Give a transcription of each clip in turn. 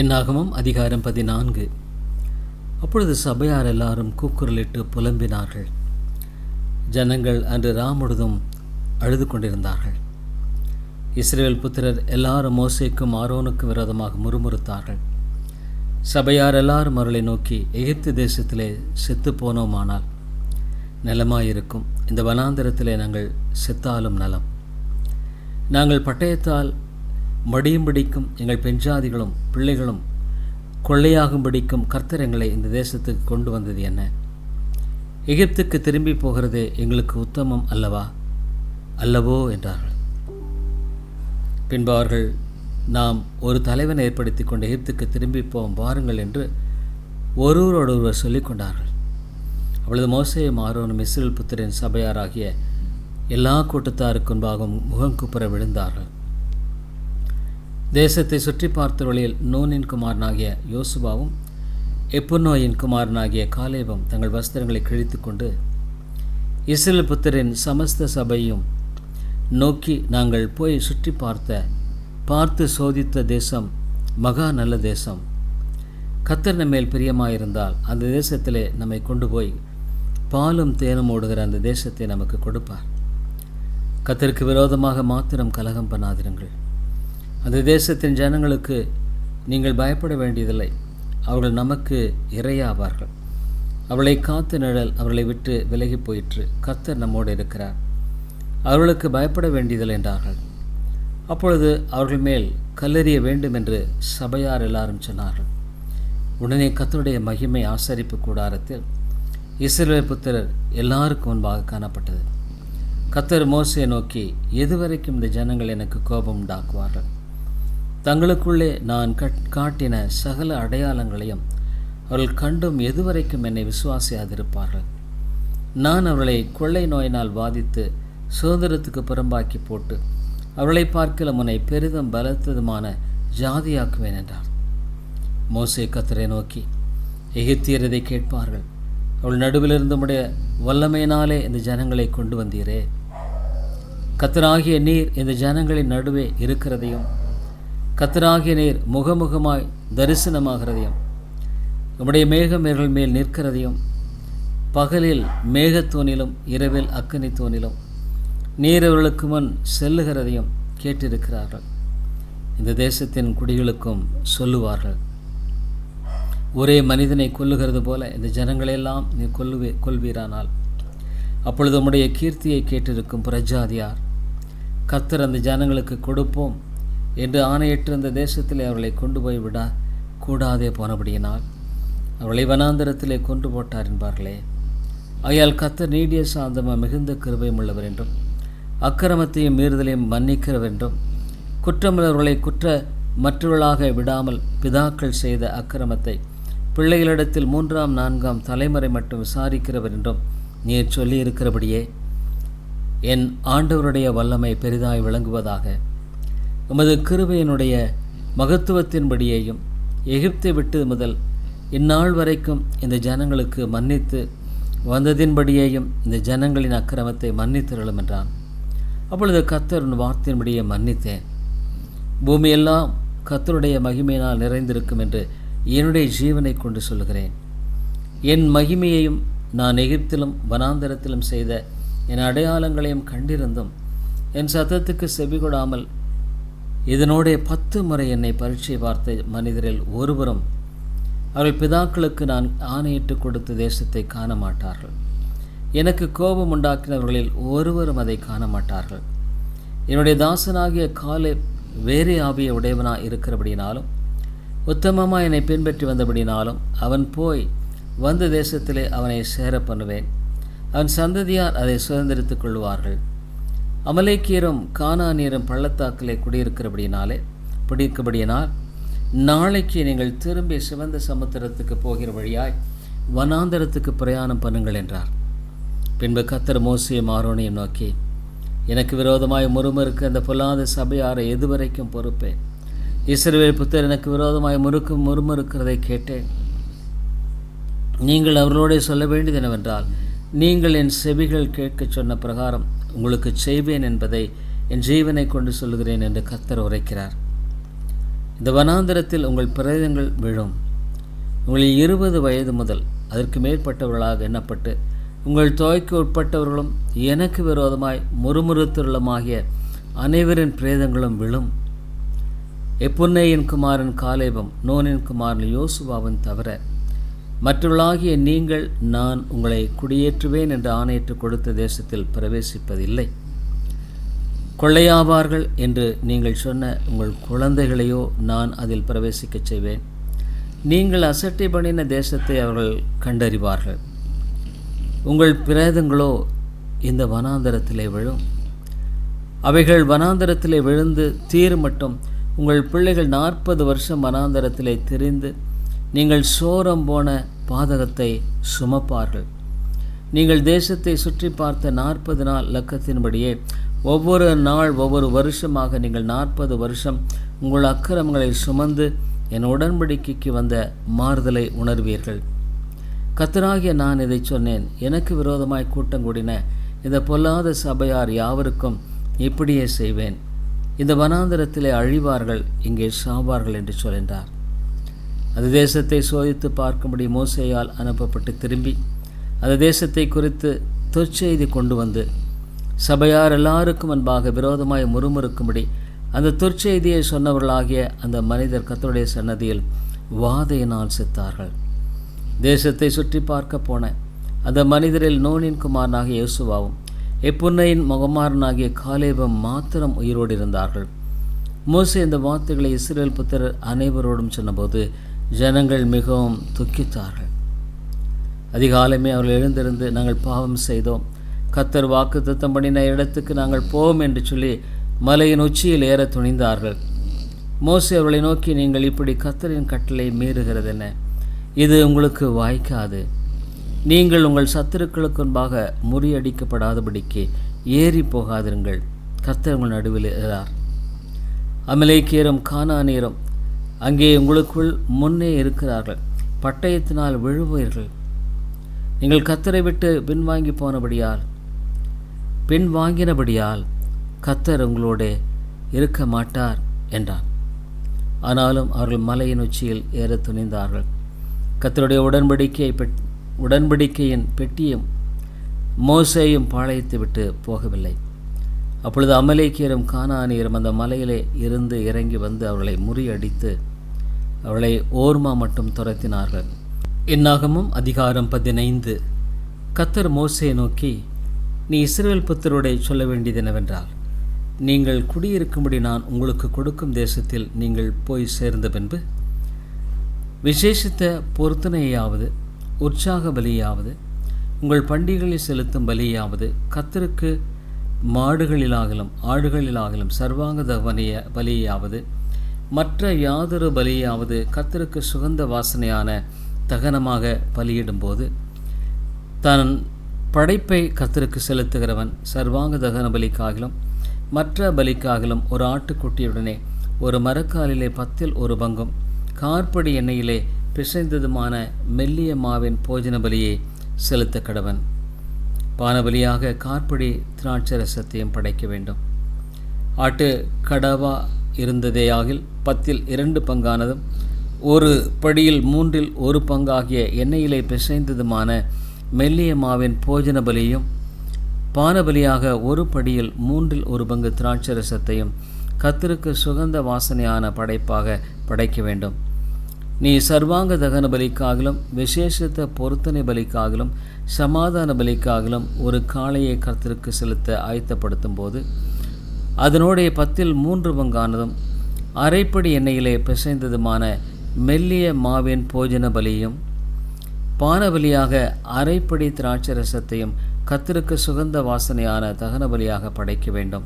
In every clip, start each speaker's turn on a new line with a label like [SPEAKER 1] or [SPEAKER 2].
[SPEAKER 1] என்னாகமும் அதிகாரம் பதினான்கு. அப்பொழுது சபையார் எல்லாரும் கூக்குரலிட்டு புலம்பினார்கள். ஜனங்கள் அன்று ராமுழுதும் அழுது கொண்டிருந்தார்கள். இஸ்ரேல் புத்திரர் எல்லாரும் மோசைக்கும் ஆரோனுக்கும் விரோதமாக முறுமுறுத்தார்கள். சபையார் எல்லாரும் அவர்களை நோக்கி எகிப்து தேசத்திலே செத்து போனோமானால் நலமாயிருக்கும். இந்த வனாந்திரத்திலே நாங்கள் செத்தாலும் நலம். நாங்கள் பட்டயத்தால் மடியும் பிடிக்கும் எங்கள் பெண்ஜாதிகளும் பிள்ளைகளும் கொள்ளையாகும்படிக்கும் கர்த்தர் எங்களை இந்த தேசத்துக்கு கொண்டு வந்தது என்ன? எகிப்துக்கு திரும்பி போகிறதே எங்களுக்கு உத்தமம் அல்லவா? அல்லவோ என்றார்கள். பின்பு அவர்கள் நாம் ஒரு தலைவனை ஏற்படுத்தி கொண்டு எகிப்துக்கு திரும்பி போவோம் பாருங்கள் என்று ஒருவரோடொருவர் சொல்லிக் கொண்டார்கள். அவளது மோசையும் ஆரோனும் இஸ்ரேல் புத்திரின் சபையாராகிய எல்லா கூட்டத்தாருக்கு முன்பாகவும் முகங்குப்புற விழுந்தார்கள். தேசத்தை சுற்றி பார்த்த வழியில் நூனின் குமாரனாகிய யோசுபாவும் எப்புநோயின் குமாரனாகிய காலேபம் தங்கள் வஸ்திரங்களை கிழித்து கொண்டு இஸ்ரேல் புத்தரின் சமஸ்த சபையும் நோக்கி நாங்கள் போய் சுற்றி பார்த்த பார்த்து சோதித்த தேசம் மகா நல்ல தேசம். கத்தர் நம்மேல் பிரியமாயிருந்தால் அந்த தேசத்திலே நம்மை கொண்டு போய் பாலும் தேனும் ஓடுகிற அந்த தேசத்தை நமக்கு கொடுப்பார். கத்தருக்கு விரோதமாக மாத்திரம் கலகம் பண்ணாதிருங்கள். அந்த தேசத்தின் ஜனங்களுக்கு நீங்கள் பயப்பட வேண்டியதில்லை. அவர்கள் நமக்கு இரையாவார்கள். அவளை காத்து நிழல் அவர்களை விட்டு விலகி போயிற்று. கத்தர் நம்மோடு இருக்கிறார். அவர்களுக்கு பயப்பட வேண்டியதில்லை என்றார்கள். அப்பொழுது அவர்கள் மேல் கல்லெறிய வேண்டும் என்று சபையார் எல்லாரும் சொன்னார்கள். உடனே கத்தருடைய மகிமை ஆசரிப்பு கூடாரத்தில் இஸ்ரேல் புத்திரர் எல்லாருக்கும் முன்பாக காணப்பட்டது. கத்தர் மோசையை நோக்கி எதுவரைக்கும் இந்த ஜனங்கள் எனக்கு கோபம் உண்டாக்குவார்கள்? தங்களுக்குள்ளே நான் காட்டின சகல அடையாளங்களையும் அவர்கள் கண்டும் எதுவரைக்கும் என்னை விசுவாசியாதிருப்பார்கள். நான் அவர்களை கொள்ளை நோயினால் பாதித்து சுதந்திரத்துக்கு புறம்பாக்கி போட்டு அவர்களை பார்க்கல முனை பெரிதும் பலத்ததுமான ஜாதியாக்குவேன் என்றார். மோசே கத்தரை நோக்கி எகிப்தியர் இதை கேட்பார்கள். அவள் நடுவிலிருந்து உடைய வல்லமையினாலே இந்த ஜனங்களை கொண்டு வந்தீரே. கத்தராகிய நீர் இந்த ஜனங்களின் நடுவே இருக்கிறதையும் கத்தராகிய நீர் முகமுகமாய் தரிசனமாகிறதையும் உம்முடைய மேகம் இவர்கள் மேல் நிற்கிறதையும் பகலில் மேகத்தோனிலும் இரவில் அக்கனி தோனிலும் நீர் அவர்களுக்கு முன் செல்லுகிறதையும் கேட்டிருக்கிறார்கள். இந்த தேசத்தின் குடிகளுக்கும் சொல்லுவார்கள். ஒரே மனிதனை கொல்லுகிறது போல இந்த ஜனங்களையெல்லாம் நீ கொல்லுவே கொள்வீரானால் அப்பொழுது உம்முடைய கீர்த்தியை கேட்டிருக்கும் பிரஜாதியார் கத்தர் அந்த ஜனங்களுக்கு கொடுப்போம் என்று ஆணையிட்டிருந்த தேசத்திலே அவர்களை கொண்டு போய் விட கூடாதே போனபடியினால். அவர்களை வனாந்தரத்திலே கொண்டு போட்டார் என்பார்களே. அயால் கத்தர் நீடிய சாந்தமாக மிகுந்த கிருபையும் உள்ளவர் என்றும் அக்கிரமத்தையும் மீறுதலையும் மன்னிக்கிறவர் என்றும் குற்றமுள்ளவர்களை குற்ற மற்றவர்களாக விடாமல் பிதாக்கள் செய்த அக்கிரமத்தை பிள்ளைகளிடத்தில் மூன்றாம் நான்காம் தலைமுறை மட்டும் விசாரிக்கிறவர் என்றும் நீர் சொல்லியிருக்கிறபடியே என் ஆண்டவருடைய வல்லமை பெரிதாய் விளங்குவதாக உமது கிருபையினுடைய மகத்துவத்தின்படியையும் எகிப்தை விட்டு முதல் இந்நாள் வரைக்கும் இந்த ஜனங்களுக்கு மன்னித்து வந்ததின்படியேயும் இந்த ஜனங்களின் அக்கிரமத்தை மன்னித்திரளும் என்றான். அப்பொழுது கத்தர் வார்த்தையின்படியே மன்னித்தேன். பூமியெல்லாம் கத்தருடைய மகிமையினால் நிறைந்திருக்கும் என்று என்னுடைய ஜீவனை கொண்டு சொல்லுகிறேன். என் மகிமையையும் நான் எகிப்திலும் வனாந்தரத்திலும் செய்த என் அடையாளங்களையும் கண்டிருந்தும் என் சத்தத்துக்கு செவி கொடாமல் இதனோடே பத்து முறை என்னை பரீட்சை பார்த்த மனிதரில் ஒருவரும் அவர்கள் பிதாக்களுக்கு நான் ஆணையிட்டு கொடுத்த தேசத்தை காண மாட்டார்கள் எனக்கு கோபம் உண்டாக்கினவர்களில் ஒருவரும் அதை காண மாட்டார்கள் என்னுடைய தாசனாகிய காலை வேறு ஆவிய உடையவனாக இருக்கிறபடினாலும் உத்தமமாக என்னை பின்பற்றி வந்தபடினாலும் அவன் போய் வந்த தேசத்திலே அவனை சேர பண்ணுவேன். அவன் சந்ததியார் அதை சுதந்திரித்துக் கொள்வார்கள். அமலேக்கியரும் கானானியரும் பள்ளத்தாக்கிலே குடியிருக்கிறபடினாலே பிடிக்கபடியினால் நாளைக்கு நீங்கள் திரும்பி சிவந்த சமுத்திரத்துக்கு போகிற வழியாய் வனாந்தரத்துக்கு பிரயாணம் பண்ணுங்கள் என்றார். பின்பு கத்தர் மோசியும் ஆரோனையும் நோக்கி எனக்கு விரோதமாய் முறுமுறுக்கு அந்த பொல்லாத சபையாரை எதுவரைக்கும் பொறுப்பேன் இஸ்ரவேல் புத்தர் எனக்கு விரோதமாய் முறுக்கு முறுமுறுக்கிறதை கேட்டேன். நீங்கள் அவர்களோட சொல்ல வேண்டியது என்னவென்றால் நீங்கள் என் செவிகள் கேட்கச் சொன்ன பிரகாரம் உங்களுக்கு செய்வேன் என்பதை என் ஜீவனை கொண்டு சொல்கிறேன் என்று கத்தர் உரைக்கிறார். இந்த வனாந்தரத்தில் உங்கள் பிரேதங்கள் விழும். உங்களில் இருபது வயது முதல் அதற்கு மேற்பட்டவர்களாக எண்ணப்பட்டு உங்கள் தொகைக்கு உட்பட்டவர்களும் எனக்கு விரோதமாய் முறுமுறுத்துள்ளமாகிய அனைவரின் பிரேதங்களும் விழும். எப்புன்னையின் குமாரன் காலேபம் நோனின் குமாரன் யோசுவாவின் தவிர மற்றவர்களாகிய நீங்கள் நான் உங்களை குடியேற்றுவேன் என்று ஆணையிட்டு கொடுத்த தேசத்தில் பிரவேசிப்பதில்லை. கொள்ளையாவார்கள் என்று நீங்கள் சொன்ன உங்கள் குழந்தைகளையோ நான் அதில் பிரவேசிக்கச் செய்வேன். நீங்கள் அசட்டை பண்ணின தேசத்தை அவர்கள் கண்டறிவார்கள். உங்கள் பிரேதங்களோ இந்த வனாந்தரத்திலே விழும். அவைகள் வனாந்தரத்திலே விழுந்து தீர் மட்டும் உங்கள் பிள்ளைகள் நாற்பது வருஷம் வனாந்தரத்திலே தெரிந்து நீங்கள் சோரம் போன பாதகத்தை சுமப்பார்கள். நீங்கள் தேசத்தை சுற்றி பார்த்த நாற்பது நாள் லக்கத்தின்படியே ஒவ்வொரு நாள் ஒவ்வொரு வருஷமாக நீங்கள் நாற்பது வருஷம் உங்கள் அக்கிரமங்களை சுமந்து என் உடன்படிக்கைக்கு வந்த மாறுதலை உணர்வீர்கள். கத்தராகிய நான் இதை சொன்னேன். எனக்கு விரோதமாய் கூட்டம் கூடின இந்த பொல்லாத சபையார் யாவருக்கும் இப்படியே செய்வேன். இந்த வனாந்தரத்திலே அழிவார்கள் இங்கே சாவார்கள் என்று சொல்கின்றார். அது தேசத்தை சோதித்து பார்க்கும்படி மோசையால் அனுப்பப்பட்டு திரும்பி அந்த தேசத்தை குறித்து தொற்செய்தி கொண்டு வந்து சபையார் எல்லாருக்கும் அன்பாக விரோதமாய் முறுமுறுக்கும்படி அந்த தொற்செய்தியை சொன்னவர்களாகிய அந்த மனிதர் கத்தருடைய சன்னதியில் வாதையினால் செத்தார்கள். தேசத்தை சுற்றி பார்க்க போன அந்த மனிதரில் நோனின் குமாரனாகிய இயேசுவாவும் எப்புன்னையின் முகமாரனாகிய காலேபம் மாத்திரம் உயிரோடு இருந்தார்கள். மோசே இந்த வார்த்தைகளை இஸ்ரேல் புத்திரர் அனைவரோடும் சொன்னபோது ஜனங்கள் மிகவும் துக்கித்தார்கள். அதிகாலமே அவர்கள் எழுந்திருந்து நாங்கள் பாவம் செய்தோம். கத்தர் வாக்கு தத்தம் பண்ணின இடத்துக்கு நாங்கள் போவோம் என்று சொல்லி மலையின் உச்சியில் ஏற துணிந்தார்கள். மோசி அவர்களை நோக்கி நீங்கள் இப்படி கத்தரின் கட்டளை மீறுகிறது என்ன இது உங்களுக்கு வாய்க்காது. நீங்கள் உங்கள் சத்துருக்களுக்கு முன்பாக முறியடிக்கப்படாதபடிக்கு ஏறி போகாதிருங்கள். கத்தர் உங்கள் நடுவில் இருக்கிறார் அமலேக்கியரும் கானானியரும் அங்கே உங்களுக்குள் முன்னே இருக்கிறார்கள். பட்டயத்தினால் விழுவீர்கள். நீங்கள் கத்தரை விட்டு பின்வாங்கி போனபடியால் பின்வாங்கினபடியால் கத்தர் உங்களோட இருக்க மாட்டார் என்றான். ஆனாலும் அவர்கள் மலையின் உச்சியில் ஏற துணிந்தார்கள். கத்தருடைய உடன்படிக்கை பெட் உடன்படிக்கையின் பெட்டியும் மோசையும் பாளையத்தை விட்டு போகவில்லை. அப்பொழுது அமலேக்கியரும் கானானியரும் அந்த மலையிலே இருந்து இறங்கி வந்து அவர்களை முறியடித்து அவளை ஓர்மா மட்டும் துரத்தினார்கள். இந்நாகமும் அதிகாரம் பதினைந்து. கத்தர் மோசையை நோக்கி நீ இஸ்ரேல் புத்தருடைய சொல்ல வேண்டியது என்னவென்றால் நீங்கள் குடியிருக்கும்படி நான் உங்களுக்கு கொடுக்கும் தேசத்தில் நீங்கள் போய் சேர்ந்த பின்பு விசேஷித்த பொருத்தனையாவது உற்சாக பலியாவது உங்கள் பண்டிகைகளில் செலுத்தும் பலியாவது கத்தருக்கு மாடுகளிலாகலும் ஆடுகளிலாகலும் சர்வாங்க தவனைய பலியாவது மற்ற யாதொரு பலியாவது கத்தருக்கு சுகந்த வாசனையான தகனமாக பலியிடும்போது தன் படைப்பை கத்தருக்கு செலுத்துகிறவன் சர்வாங்க தகன பலிக்காகிலும் மற்ற பலிக்காகிலும் ஒரு ஆட்டுக்குட்டியுடனே ஒரு மரக்காலிலே பத்தில் ஒரு பங்கும் கார்படி எண்ணெயிலே பிசைந்ததுமான மெல்லிய மாவின் போஜன பலியை செலுத்த கடவன் பானபலியாக கார்படி திராட்சரசத்தையும் படைக்க வேண்டும். ஆட்டு கடவா இருந்ததேயாகில் பத்தில் இரண்டு பங்கானதும் ஒரு படியில் மூன்றில் ஒரு பங்காகிய எண்ணெயிலே பிசைந்ததுமான மெல்லிய மாவின் போஜன பலியும் பானபலியாக ஒரு படியில் மூன்றில் ஒரு பங்கு திராட்சரசத்தையும் கத்திற்கு சுகந்த வாசனையான படைப்பாக படைக்க வேண்டும். நீ சர்வாங்க தகன பலிக்காகலும் விசேஷத்த பொருத்தனை பலிக்காகலும் சமாதான பலிக்காகலும் ஒரு காளையை கர்த்தருக்கு செலுத்த ஆயத்தப்படுத்தும் போது அதனுடைய பத்தில் மூன்று பங்கானதும் அரைப்படி எண்ணெயிலே பிசைந்ததுமான மெல்லிய மாவின் போஜன பலியும் பானபலியாக அரைப்படி திராட்சை ரசத்தையும் கத்திற்கு சுகந்த வாசனையான தகன பலியாக படைக்க வேண்டும்.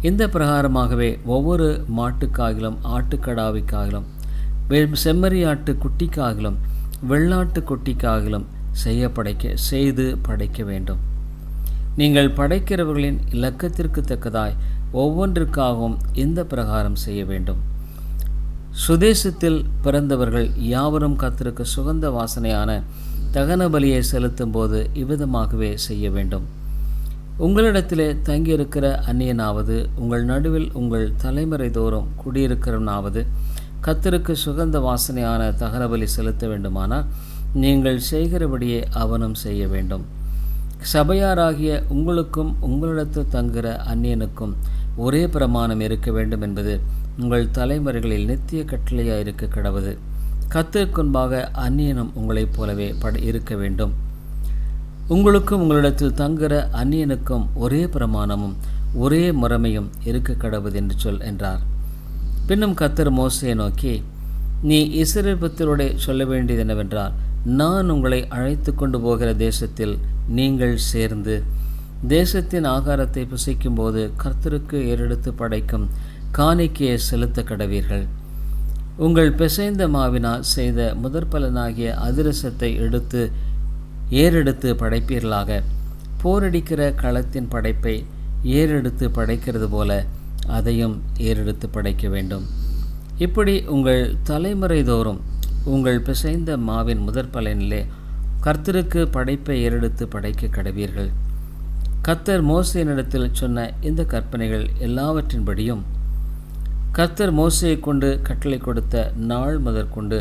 [SPEAKER 1] இந்த பிரகாரமாகவே ஒவ்வொரு மாட்டுக்காகிலும் ஆட்டுக்கடாவிக்காகிலும் செம்மறியாட்டு குட்டிக்காகிலும் வெள்ளாட்டு குட்டிக்காகிலும் செய்ய படைக்க செய்து படைக்க வேண்டும். நீங்கள் படைக்கிறவர்களின் இலக்கத்திற்கு தக்கதாய் ஒவ்வொன்றிற்காகவும் இந்த பிரகாரம் செய்ய வேண்டும். சுதேசத்தில் பிறந்தவர்கள் யாவரும் கத்திற்கு சுகந்த வாசனையான தகன பலியை செலுத்தும் போது இவ்விதமாகவே செய்ய வேண்டும். உங்களிடத்திலே தங்கியிருக்கிற அந்நியனாவது உங்கள் நடுவில் உங்கள் தலைமுறை தோறும் குடியிருக்கிறவனாவது கத்தருக்கு சுகந்த வாசனையான தகரபலி செலுத்த வேண்டுமானால் நீங்கள் செய்கிறபடியே அவனும் செய்ய வேண்டும். சபையாராகிய உங்களுக்கும் உங்களிடத்தில் தங்குகிற அந்நியனுக்கும் ஒரே பிரமாணம் இருக்க வேண்டும் என்பது உங்கள் தலைமுறைகளில் நித்திய கட்டளையாக இருக்க கிடவது. கத்திற்குன்பாக அந்நியனும் உங்களைப் போலவே பட இருக்க வேண்டும். உங்களுக்கும் உங்களிடத்தில் தங்குகிற அந்நியனுக்கும் ஒரே பிரமாணமும் ஒரே முறைமையும் இருக்க கடவுது என்று சொல் என்றார். பின்னும் கத்தர் மோசையை நோக்கி நீ இஸ்ரேபத்திலோட சொல்ல வேண்டியது என்னவென்றால் நான் உங்களை அழைத்து கொண்டு போகிற தேசத்தில் நீங்கள் சேர்ந்து தேசத்தின் ஆகாரத்தை புசிக்கும்போது கர்த்தருக்கு ஏறெடுத்து படைக்கும் காணிக்கையை செலுத்த கடவீர்கள். உங்கள் பிசைந்த மாவினால் செய்த முதற்பலனாகிய அதிரசத்தை எடுத்து ஏறெடுத்து படைப்பீர்களாக. போரடிக்கிற களத்தின் படைப்பை ஏறெடுத்து படைக்கிறது போல அதையும் ஏறெடுத்து படைக்க வேண்டும். இப்படி உங்கள் தலைமுறை தோறும் உங்கள் பிசைந்த மாவின் முதற் பலனிலே கர்த்தருக்கு படைப்பை ஏறெடுத்து படைக்க கடவீர்கள். கர்த்தர் மோசையினிடத்தில் சொன்ன இந்த கற்பனைகள் எல்லாவற்றின்படியும் கர்த்தர் மோசையை கொண்டு கட்டளை கொடுத்த நாள் முதற்கொண்டு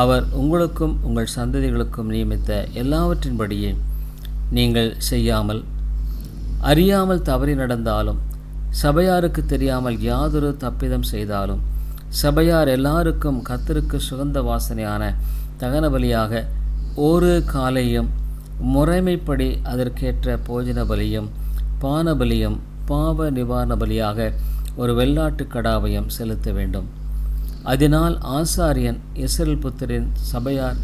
[SPEAKER 1] அவர் உங்களுக்கும் உங்கள் சந்ததிகளுக்கும் நியமித்த எல்லாவற்றின்படியே நீங்கள் செய்யாமல் அறியாமல் தவறி நடந்தாலும் சபையாருக்கு தெரியாமல் யாதொரு தப்பிதம் செய்தாலும் சபையார் எல்லாருக்கும் கத்தருக்கு சுகந்த வாசனையான தகன பலியாக ஒரு காலையும் முறைமைப்படி அதற்கேற்ற போஜன பலியும் பான பலியும் பாவ நிவாரண பலியாக ஒரு வெள்ளாட்டு கடாவையும் செலுத்த வேண்டும். அதனால் ஆசாரியன் இஸ்ரேல் புத்தரின் சபையார்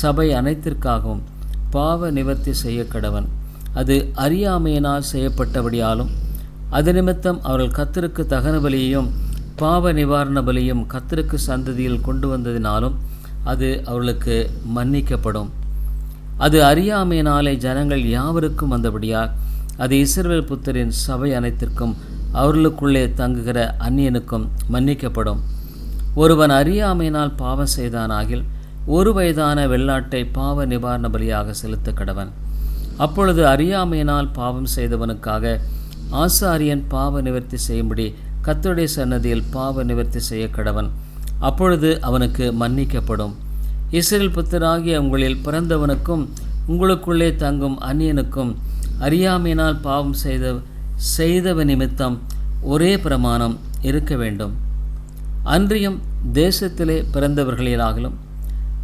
[SPEAKER 1] சபை அனைத்திற்காகவும் பாவ நிவர்த்தி செய்ய கடவன் அது அறியாமையினால் செய்யப்பட்டபடியாலும் அது நிமித்தம் அவர்கள் கத்தருக்கு தகன பலியையும் பாவ நிவாரண பலியும் கத்தருக்கு சந்ததியில் கொண்டு வந்ததினாலும் அது அவர்களுக்கு மன்னிக்கப்படும். அது அறியாமையினாலே ஜனங்கள் யாவருக்கும் வந்தபடியால் அது இஸ்ரவேல் புத்தரின் சபை அனைத்திற்கும் அவர்களுக்குள்ளே தங்குகிற அந்நியனுக்கும் மன்னிக்கப்படும். ஒருவன் அறியாமையினால் பாவம் செய்தானாகில் ஒரு வயதான வெள்ளாட்டை பாவ நிவாரண பலியாக செலுத்த கடவன். அப்பொழுது அறியாமையினால் பாவம் செய்தவனுக்காக ஆசாரியன் பாவ நிவர்த்தி செய்யும்படி கத்தருடைய சன்னதியில் பாவ நிவர்த்தி செய்ய கடவன். அப்பொழுது அவனுக்கு மன்னிக்கப்படும். இஸ்ரேல் புத்தராகிய உங்களில் பிறந்தவனுக்கும் உங்களுக்குள்ளே தங்கும் அந்நியனுக்கும் அறியாமையினால் பாவம் செய்த செய்தவ நிமித்தம் ஒரே பிரமாணம் இருக்க வேண்டும். அன்றியும் தேசத்திலே பிறந்தவர்களிலாகிலும்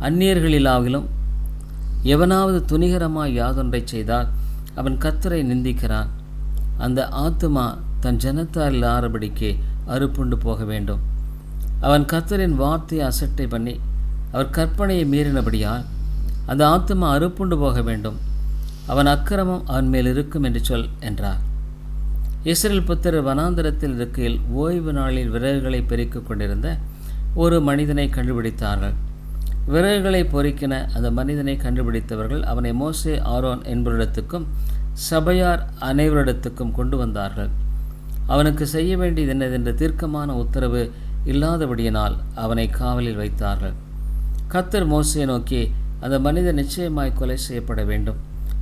[SPEAKER 1] அந்நியர்களிலாகிலும் எவனாவது துணிகரமாக யாதொன்றை செய்தால் அவன் கத்தரை நிந்திக்கிறான். அந்த ஆத்துமா தன் ஜனத்தாரில் ஆறுபடிக்கு அறுப்புண்டு போக வேண்டும். அவன் கத்தரின் வார்த்தையை அசட்டை பண்ணி அவர் கற்பனையை மீறினபடியால் அந்த ஆத்துமா அறுப்புண்டு போக வேண்டும். அவன் அக்கிரமம் அவன் மேல் இருக்கும் என்று சொல் என்றார். இஸ்ரேல் புத்தர் வனாந்தரத்தில் இருக்கையில் ஓய்வு நாளில் விறகுகளை பெருக்கிக் கொண்டிருந்த ஒரு மனிதனை கண்டுபிடித்தார்கள். விறகுகளை பொறுக்கின அந்த மனிதனை கண்டுபிடித்தவர்கள் அவனை மோசே ஆரோன் என்பவரிடத்துக்கும் சபையார் அனைவரிடத்துக்கும் கொண்டு வந்தார்கள். அவனுக்கு செய்ய வேண்டியது என்னதென்று தீர்க்கமான உத்தரவு இல்லாதபடியினால் அவனை காவலில் வைத்தார்கள். கத்தர் மோசையை நோக்கி அந்த மனிதன் நிச்சயமாய் கொலை செய்யப்பட வேண்டும்.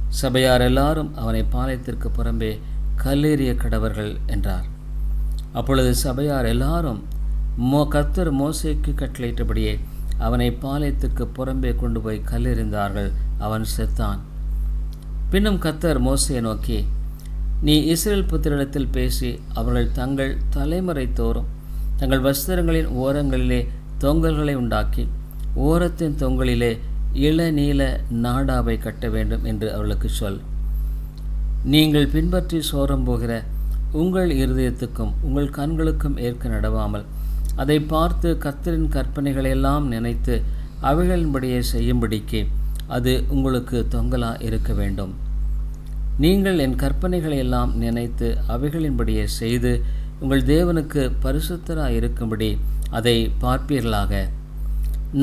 [SPEAKER 1] சபையார் எல்லாரும் அவனை பாளையத்திற்கு புறம்பே கல்லேறிய கடவர்கள் என்றார். அப்பொழுது சபையார் எல்லாரும் மோ கத்தர் மோசைக்கு கட்டளையிட்டபடியே அவனை பாளையத்துக்கு புறம்பே கொண்டு போய் கல்லெறிந்தார்கள். அவன் செத்தான். பின்னும் கத்தர் மோசையை நோக்கி நீ இஸ்ரேல் புத்திரிடத்தில் பேசி அவர்கள் தங்கள் தலைமுறை தோறும் தங்கள் வஸ்திரங்களின் ஓரங்களிலே தொங்கல்களை உண்டாக்கி ஓரத்தின் தொங்கலிலே இளநீல நாடாவை கட்ட வேண்டும் என்று அவளுக்கு சொல். நீங்கள் பின்பற்றி சோரம் போகிற உங்கள் இருதயத்துக்கும் உங்கள் கண்களுக்கும் ஏற்க நடவாமல் அதை பார்த்து கத்தரின் கற்பனைகளையெல்லாம் நினைத்து அவைகளின்படியே செய்யும்படிக்கு அது உங்களுக்கு தொங்கலாக இருக்க வேண்டும். நீங்கள் என் கற்பனைகளை எல்லாம் நினைத்து அவைகளின்படியே செய்து உங்கள் தேவனுக்கு பரிசுத்தராக இருக்கும்படி அதை பார்ப்பீர்களாக.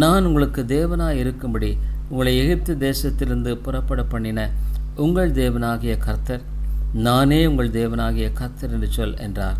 [SPEAKER 1] நான் உங்களுக்கு தேவனாக இருக்கும்படி உங்களை எகிப்து தேசத்திலிருந்து புறப்பட பண்ணின உங்கள் தேவனாகிய கர்த்தர் நானே உங்கள் தேவனாகிய கர்த்தர் என்று சொல் என்றார்.